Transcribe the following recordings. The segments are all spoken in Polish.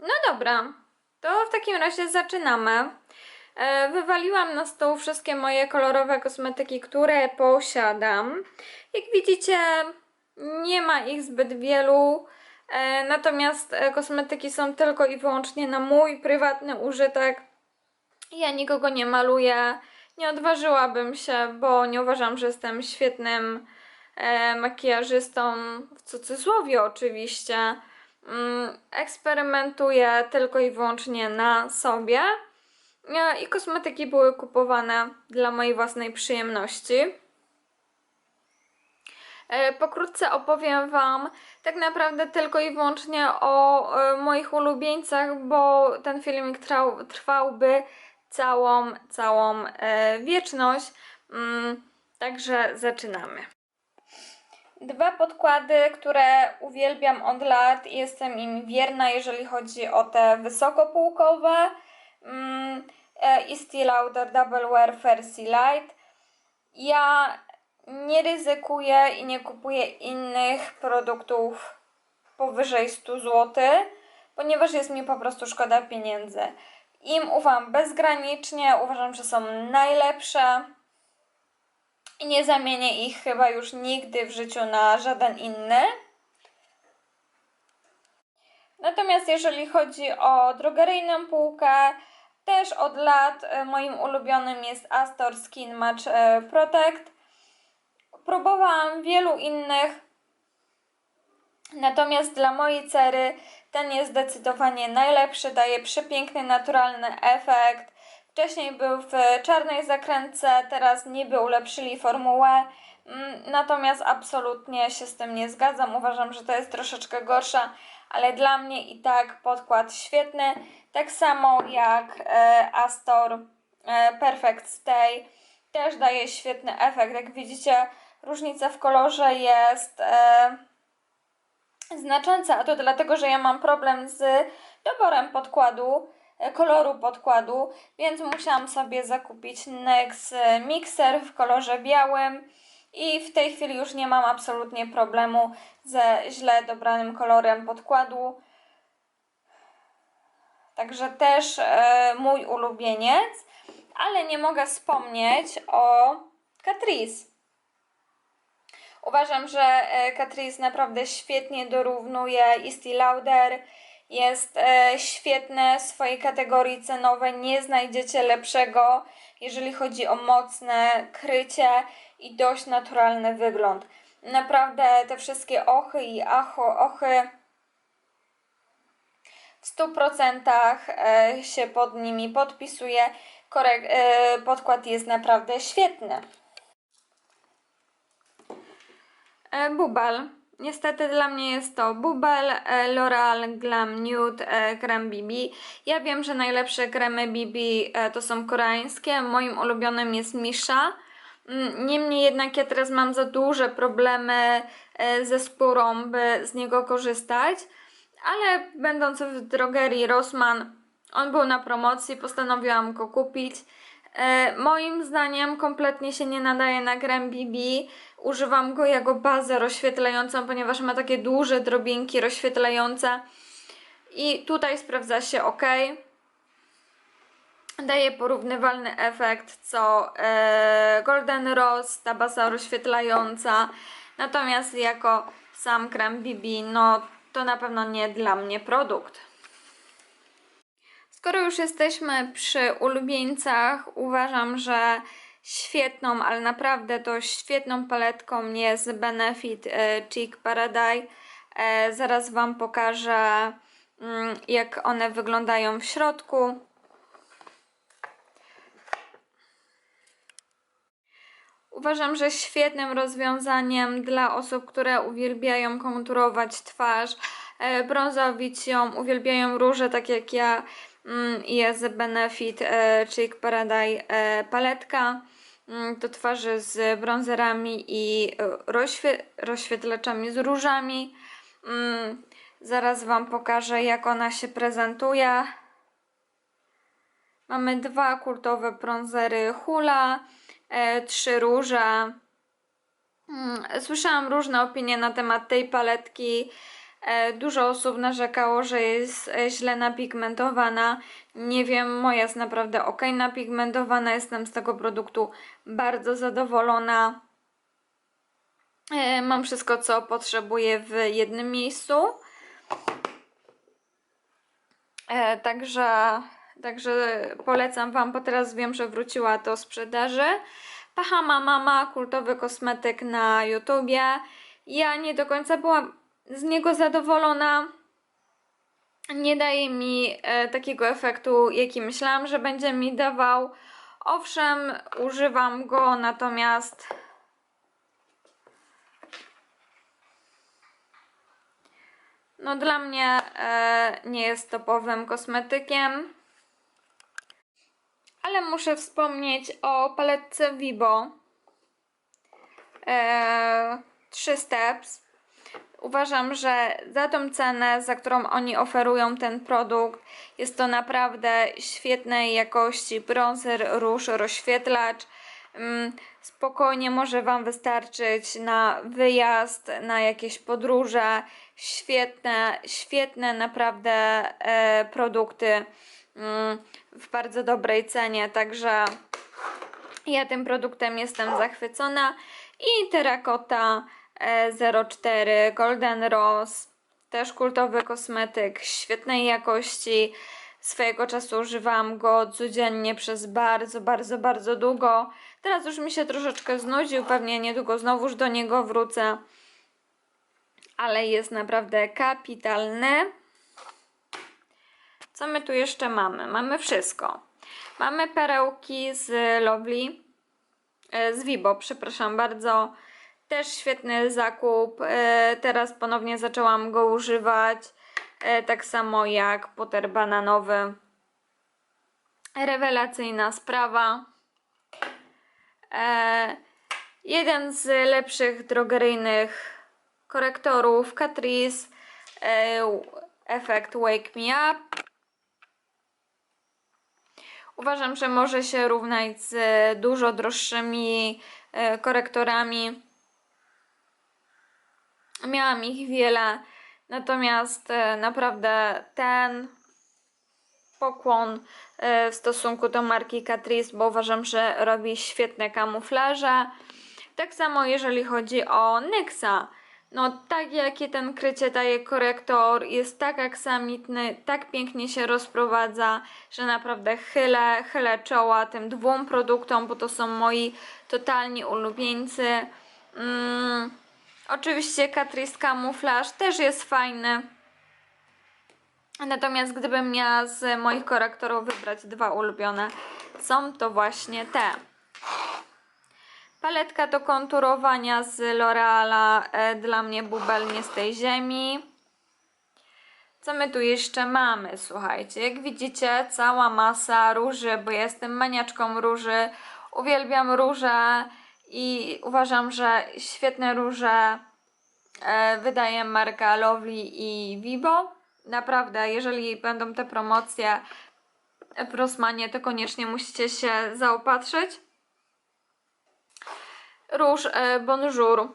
No dobra, to w takim razie zaczynamy. E, Wywaliłam na stół wszystkie moje kolorowe kosmetyki, które posiadam. Jak widzicie, nie ma ich zbyt wielu. E, Natomiast e, kosmetyki są tylko i wyłącznie na mój prywatny użytek. Ja nikogo nie maluję. Nie odważyłabym się, bo nie uważam, że jestem świetnym makijażystą, w cudzysłowie oczywiście. Mm, eksperymentuję tylko i wyłącznie na sobie. E, I kosmetyki były kupowane dla mojej własnej przyjemności. E, Pokrótce opowiem Wam tak naprawdę tylko i wyłącznie o e, moich ulubieńcach, bo ten filmik trwał, trwałby całą, całą e, wieczność. Mm, Także zaczynamy. Dwa podkłady, które uwielbiam od lat i jestem im wierna, jeżeli chodzi o te wysokopółkowe. Mm, e, Estee Lauder Double Wear Fancy Light. Ja nie ryzykuję i nie kupuję innych produktów powyżej 100 zł, ponieważ jest mi po prostu szkoda pieniędzy. Im ufam bezgranicznie, uważam, że są najlepsze i nie zamienię ich chyba już nigdy w życiu na żaden inny. Natomiast jeżeli chodzi o drogeryjną półkę, też od lat e, moim ulubionym jest Astor Skin Match e, Protect. Próbowałam wielu innych, natomiast dla mojej cery ten jest zdecydowanie najlepszy, daje przepiękny, naturalny efekt. Wcześniej był w czarnej zakrętce, teraz niby ulepszyli formułę, mm, natomiast absolutnie się z tym nie zgadzam. Uważam, że to jest troszeczkę gorsza, ale dla mnie i tak podkład świetny. Tak samo jak e, Astor e, Perfect Stay też daje świetny efekt. Jak widzicie, różnica w kolorze jest e, znacząca, a to dlatego, że ja mam problem z doborem podkładu, koloru podkładu, więc musiałam sobie zakupić NYX Mixer w kolorze białym i w tej chwili już nie mam absolutnie problemu ze źle dobranym kolorem podkładu. Także też e, mój ulubieniec, ale nie mogę wspomnieć o Catrice. Uważam, że e, Catrice naprawdę świetnie dorównuje Estee Lauder. Jest e, świetne w swojej kategorii cenowej. Nie znajdziecie lepszego, jeżeli chodzi o mocne krycie i dość naturalny wygląd. Naprawdę te wszystkie ochy i acho, ochy w 100% e, się pod nimi podpisuje. E, podkład jest naprawdę świetny. Bubel. Niestety dla mnie jest to Bubel, e, L'Oreal Glam Nude, e, krem BB. Ja wiem, że najlepsze kremy BB e, to są koreańskie. Moim ulubionym jest Misha. Mm, Niemniej jednak ja teraz mam za duże problemy ze skórą, by z niego korzystać. Ale będąc w drogerii Rossmann, on był na promocji, postanowiłam go kupić. E, moim zdaniem kompletnie się nie nadaje na krem BB. Używam go jako bazę rozświetlającą, ponieważ ma takie duże drobinki rozświetlające. I tutaj sprawdza się ok. Daje porównywalny efekt co e, Golden Rose, ta baza rozświetlająca. Natomiast jako sam krem BB, no to na pewno nie dla mnie produkt. Skoro już jesteśmy przy ulubieńcach, uważam, że świetną, ale naprawdę to świetną paletką jest Benefit e, Cheek Paradise. E, Zaraz Wam pokażę, mm, jak one wyglądają w środku. Uważam, że świetnym rozwiązaniem dla osób, które uwielbiają konturować twarz, e, brązowić ją, uwielbiają róże, tak jak ja, jest Benefit e, Cheek Paradise e, paletka mm, do twarzy z bronzerami i e, rozświe- rozświetlaczami z różami. Mm, Zaraz Wam pokażę, jak ona się prezentuje. Mamy dwa kultowe bronzery Hula, trzy róże. Mm, Słyszałam różne opinie na temat tej paletki. E, Dużo osób narzekało, że jest e, źle napigmentowana. Nie wiem, moja jest naprawdę ok napigmentowana. Jestem z tego produktu bardzo zadowolona. E, Mam wszystko, co potrzebuję w jednym miejscu. Także, także polecam Wam, bo teraz wiem, że wróciła do sprzedaży. Pahama Mama, kultowy kosmetyk na YouTubie. Ja nie do końca byłam z niego zadowolona. Nie daje mi e, takiego efektu, jaki myślałam, że będzie mi dawał. Owszem, używam go, natomiast no dla mnie e, nie jest topowym kosmetykiem. Ale muszę wspomnieć o paletce Vibo. E, 3 steps. Uważam, że za tą cenę, za którą oni oferują ten produkt, jest to naprawdę świetnej jakości bronzer, róż, rozświetlacz. Mm, Spokojnie może Wam wystarczyć na wyjazd, na jakieś podróże. Świetne, świetne naprawdę e, produkty mm, w bardzo dobrej cenie, także ja tym produktem jestem zachwycona. I Terracotta e, 04 Golden Rose, też kultowy kosmetyk świetnej jakości. Swojego czasu używałam go codziennie przez bardzo, bardzo, bardzo długo. Teraz już mi się troszeczkę znudził, pewnie niedługo znowuż do niego wrócę. Ale jest naprawdę kapitalny. Co my tu jeszcze mamy? Mamy wszystko. Mamy perełki z Lovely, e, z Vibo, przepraszam bardzo. Też świetny zakup. E, Teraz ponownie zaczęłam go używać. E, Tak samo jak puter bananowy. Rewelacyjna sprawa. E, Jeden z lepszych drogeryjnych korektorów Catrice. Efekt Wake Me Up. Uważam, że może się równać z dużo droższymi korektorami. Miałam ich wiele, natomiast e, naprawdę ten pokłon e, w stosunku do marki Catrice, bo uważam, że robi świetne kamuflaże. Tak samo jeżeli chodzi o Nyxa. No tak jakie ten krycie daje korektor, jest tak aksamitny, tak pięknie się rozprowadza, że naprawdę chylę, chylę czoła tym dwóm produktom, bo to są moi totalni ulubieńcy. Mm, oczywiście Catrice Camouflage też jest fajny. Natomiast gdybym miała z moich korektorów wybrać dwa ulubione, są to właśnie te. Paletka do konturowania z L'Oreala e, dla mnie bubel nie z tej ziemi. Co my tu jeszcze mamy? Słuchajcie, jak widzicie, cała masa róży, bo jestem maniaczką róży. Uwielbiam róże i uważam, że świetne róże e, wydaje marka Lovely i Vibo. Naprawdę, jeżeli będą te promocje w Rossmanie, to koniecznie musicie się zaopatrzyć. Róż e, Bonjour.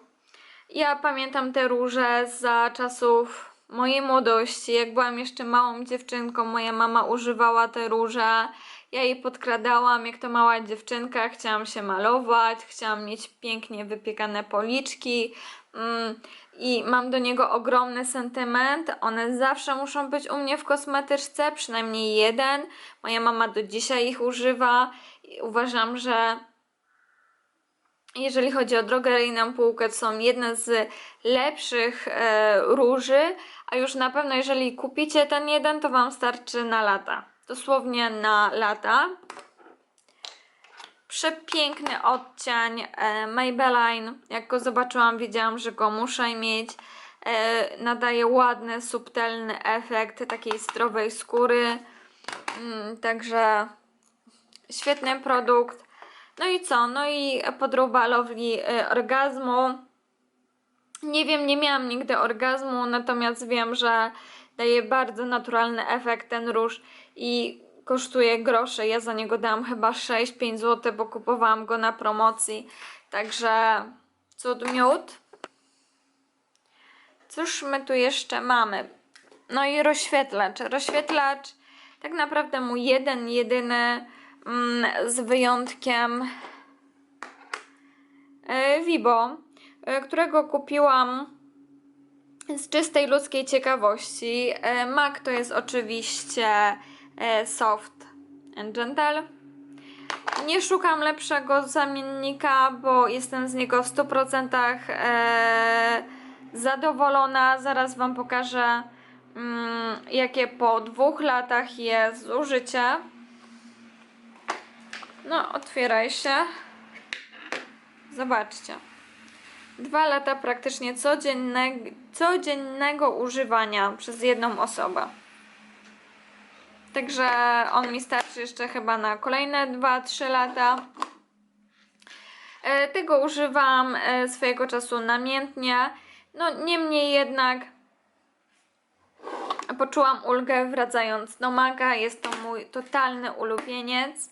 Ja pamiętam te róże za czasów mojej młodości. Jak byłam jeszcze małą dziewczynką, moja mama używała te róże. Ja jej podkradałam, jak to mała dziewczynka. Chciałam się malować, chciałam mieć pięknie wypiekane policzki. Mm, I mam do niego ogromny sentyment. One zawsze muszą być u mnie w kosmetyczce, przynajmniej jeden. Moja mama do dzisiaj ich używa. I uważam, że jeżeli chodzi o drogeryjną półkę, to są jedne z lepszych e, róży, a już na pewno jeżeli kupicie ten jeden, to Wam starczy na lata. Dosłownie na lata. Przepiękny odcień e, Maybelline. Jak go zobaczyłam, wiedziałam, że go muszę mieć. E, nadaje ładny, subtelny efekt takiej zdrowej skóry. Mm, także świetny produkt. No i co? No i podróba Lovely y, orgazmu. Nie wiem, nie miałam nigdy orgazmu, natomiast wiem, że daje bardzo naturalny efekt ten róż i kosztuje grosze. Ja za niego dałam chyba 6-5 zł, bo kupowałam go na promocji. Także cud miód. Cóż my tu jeszcze mamy? No i rozświetlacz. Rozświetlacz tak naprawdę mój jeden, jedyny mm, z wyjątkiem e, Vibo, e, którego kupiłam z czystej ludzkiej ciekawości. E, Mac to jest oczywiście e, Soft and Gentle. Nie szukam lepszego zamiennika, bo jestem z niego w 100% e, zadowolona. Zaraz Wam pokażę, mm, jakie po dwóch latach jest zużycie. No, otwieraj się. Zobaczcie. Dwa lata praktycznie codziennego, codziennego używania przez jedną osobę. Także on mi starczy jeszcze chyba na kolejne 2-3 lata. E, Tego używam e, swojego czasu namiętnie. No niemniej jednak poczułam ulgę wracając do Maga. Jest to mój totalny ulubieniec.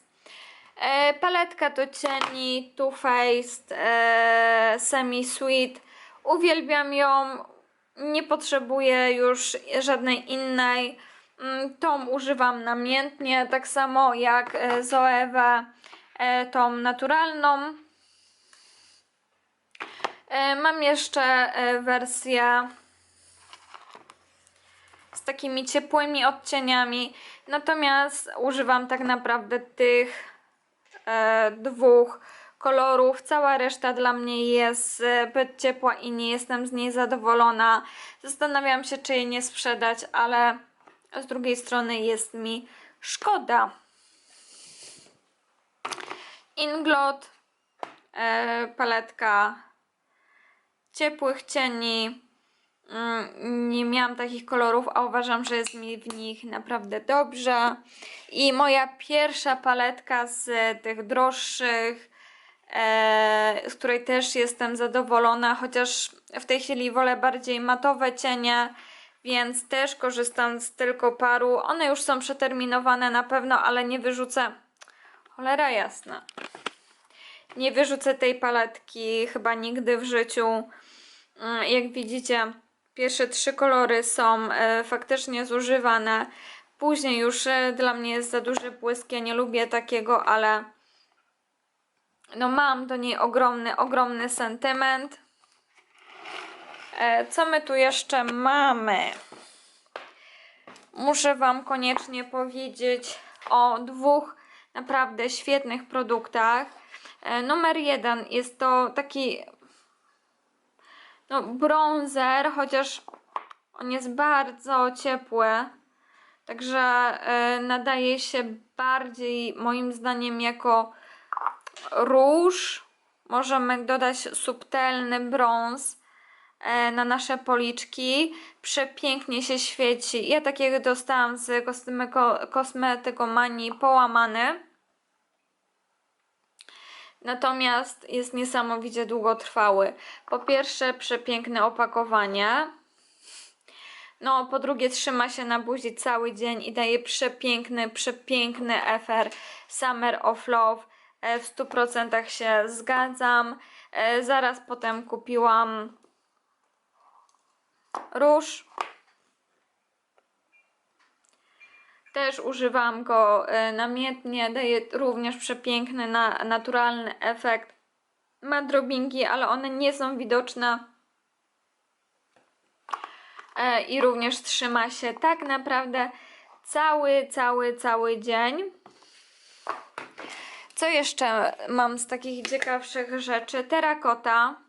E, paletka do cieni Too Faced Semi Sweet. Uwielbiam ją. Nie potrzebuję już żadnej innej. Mm, Tą używam namiętnie, tak samo jak e, Zoewę, e, tą naturalną. E, Mam jeszcze wersję z takimi ciepłymi odcieniami, natomiast używam tak naprawdę tych dwóch kolorów. Cała reszta dla mnie jest e, zbyt ciepła i nie jestem z niej zadowolona. Zastanawiam się, czy jej nie sprzedać, ale z drugiej strony jest mi szkoda. Inglot, e, paletka ciepłych cieni. Mm, Nie miałam takich kolorów, a uważam, że jest mi w nich naprawdę dobrze. I moja pierwsza paletka z tych droższych, z której też jestem zadowolona, chociaż w tej chwili wolę bardziej matowe cienie, więc też korzystam z tylko paru. One już są przeterminowane na pewno, ale nie wyrzucę. Cholera jasna. Nie wyrzucę tej paletki chyba nigdy w życiu. Mm, Jak widzicie, pierwsze trzy kolory są e, faktycznie zużywane. Później już e, dla mnie jest za duży błysk. Ja nie lubię takiego, ale no mam do niej ogromny, ogromny sentyment. E, Co my tu jeszcze mamy? Muszę Wam koniecznie powiedzieć o dwóch naprawdę świetnych produktach. E, Numer jeden jest to taki no, bronzer, chociaż on jest bardzo ciepły. Także e, nadaje się bardziej moim zdaniem jako róż. Możemy dodać subtelny brąz e, na nasze policzki. Przepięknie się świeci. Ja takiego dostałam z kosmetyko, kosmetygomanii połamany. Natomiast jest niesamowicie długotrwały. Po pierwsze, przepiękne opakowanie. No, po drugie, trzyma się na buzi cały dzień i daje przepiękny, przepiękny efer Summer of Love. E, W 100% się zgadzam. E, Zaraz potem kupiłam róż. Też używam go e, namiętnie, daje również przepiękny, na, naturalny efekt. Ma drobinki, ale one nie są widoczne. I również trzyma się tak naprawdę cały, cały, cały dzień. Co jeszcze mam z takich ciekawszych rzeczy? Terakota.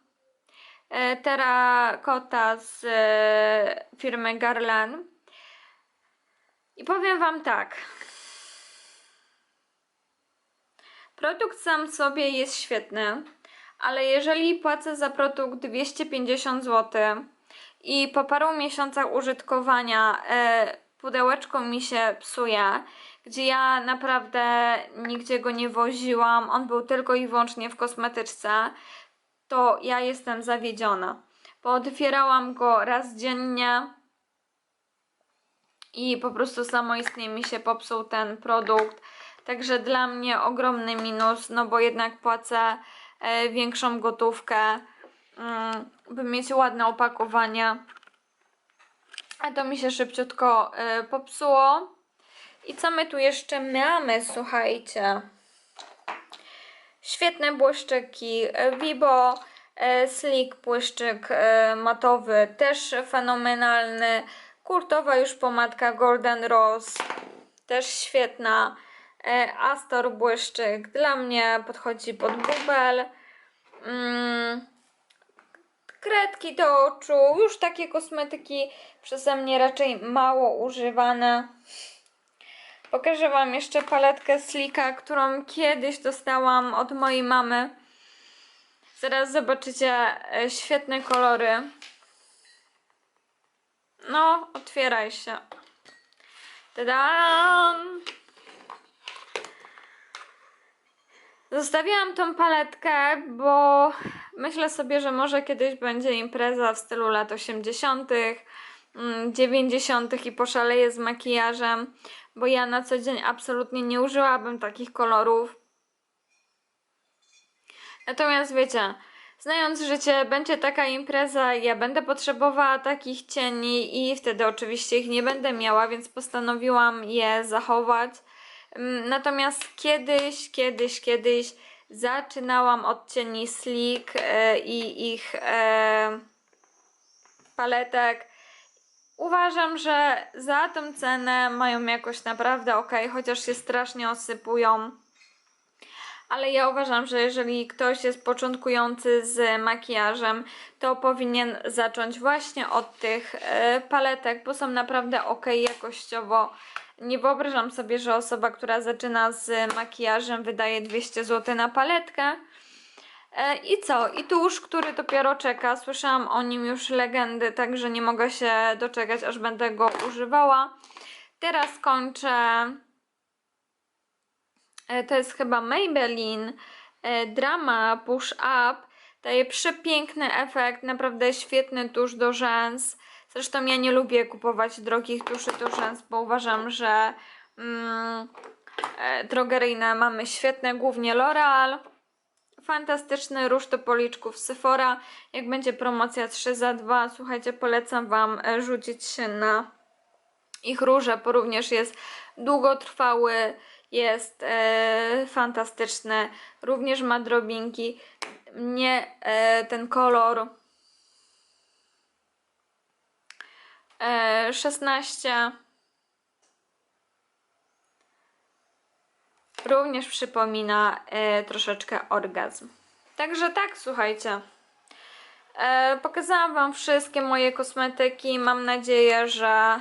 E, Terakota z e, firmy Garland. I powiem Wam tak. Produkt sam w sobie jest świetny, ale jeżeli płacę za produkt 250 zł i po paru miesiącach użytkowania e, pudełeczko mi się psuje, gdzie ja naprawdę nigdzie go nie woziłam, on był tylko i wyłącznie w kosmetyczce, to ja jestem zawiedziona. Bo otwierałam go raz dziennie i po prostu samoistnie mi się popsuł ten produkt. Także dla mnie ogromny minus, no bo jednak płacę e, większą gotówkę, mm, by mieć ładne opakowanie. A to mi się szybciutko e, popsuło. I co my tu jeszcze mamy, słuchajcie? Świetne błyszczyki. e, Vibo e, Slick błyszczyk e, matowy, też fenomenalny. Kurtowa już pomadka Golden Rose, też świetna. Astor błyszczyk, dla mnie podchodzi pod bubel. Mm, kredki do oczu, już takie kosmetyki przeze mnie raczej mało używane. Pokażę Wam jeszcze paletkę Slika, którą kiedyś dostałam od mojej mamy. Zaraz zobaczycie e, świetne kolory. No, otwieraj się. Tadam! Zostawiłam tą paletkę, bo myślę sobie, że może kiedyś będzie impreza w stylu lat 80., mm, 90. i poszaleję z makijażem, bo ja na co dzień absolutnie nie użyłabym takich kolorów. Natomiast wiecie, znając życie, będzie taka impreza, ja będę potrzebowała takich cieni i wtedy oczywiście ich nie będę miała, więc postanowiłam je zachować. Mm, Natomiast kiedyś, kiedyś, kiedyś zaczynałam od cieni Sleek e, i ich e, paletek. Uważam, że za tą cenę mają jakoś naprawdę ok, chociaż się strasznie osypują. Ale ja uważam, że jeżeli ktoś jest początkujący z makijażem, to powinien zacząć właśnie od tych e, paletek, bo są naprawdę ok jakościowo. Nie wyobrażam sobie, że osoba, która zaczyna z makijażem, wydaje 200 zł na paletkę. E, I co? I tusz, który dopiero czeka. Słyszałam o nim już legendy, także nie mogę się doczekać, aż będę go używała. Teraz kończę. E, To jest chyba Maybelline e, Drama Push Up. Daje przepiękny efekt, naprawdę świetny tusz do rzęs. Zresztą ja nie lubię kupować drogich tuszy do rzęs, bo uważam, że mm, drogeryjne mamy świetne, głównie L'Oreal. Fantastyczny róż do policzków Sephora. Jak będzie promocja 3 za 2, słuchajcie, polecam Wam e, rzucić się na ich róże, bo również jest długotrwały, jest e, fantastyczny, również ma drobinki. Mnie e, ten kolor e, 16 również przypomina e, troszeczkę orgazm. Także tak, słuchajcie. E, pokazałam Wam wszystkie moje kosmetyki. Mam nadzieję, że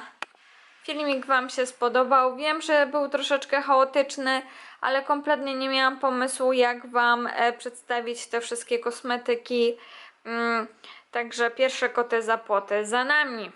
filmik Wam się spodobał. Wiem, że był troszeczkę chaotyczny, ale kompletnie nie miałam pomysłu, jak Wam e, przedstawić te wszystkie kosmetyki. Mm, także pierwsze koty za płoty za nami.